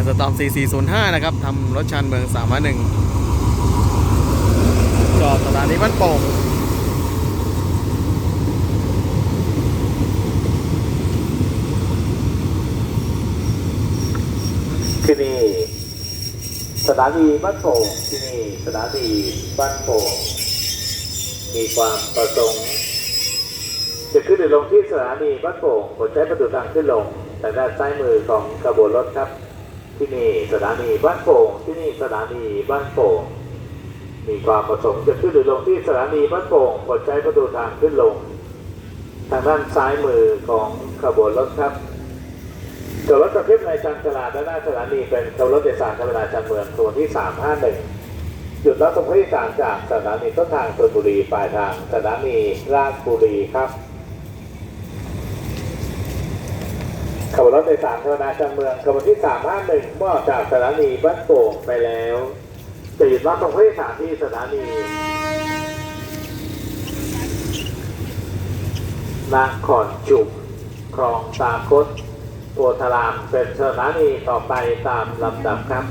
อัสตอม 4405 นะครับทำรถชานเมือง 351 จอดสถานีบ้านโป่งที่นี่สถานีบ้านโป่งที่นี่สถานีบ้านโป่งมีความประสงค์จะขึ้นหรือลงที่สถานีบ้านโป่งกดใช้ประตูทางขึ้นลงทางด้านซ้ายมือของขบวนรถครับ ที่นี่สถานีบ้านโป่งที่นี่สถานีบ้านโป่งมีความประสงค์จะขึ้นหรือลงที่สถานีบ้านโป่งกดใช้ประตูทางขึ้นลง ทางด้านซ้ายมือของขบวนรถครับตัวรถกระพริบในชานชาลาด้านหน้าสถานีเป็นตัวรถโดยสารธรรมดาชานเมืองตัวที่ 351จุดรับส่งผู้โดยสารจากสถานีต้นทางชลบุรีปลายทางสถานีราชบุรีครับ ขบวนรถโดยสารธรรมดาชานเมืองขบวนที่ 351เมื่อออกจากสถานีบ้านโป่งไปแล้วจะหยุดรับส่งผู้โดยสารที่สถานีนครจุกคลองตาคดโพธารามเป็นสถานีต่อไปตามลำดับครับ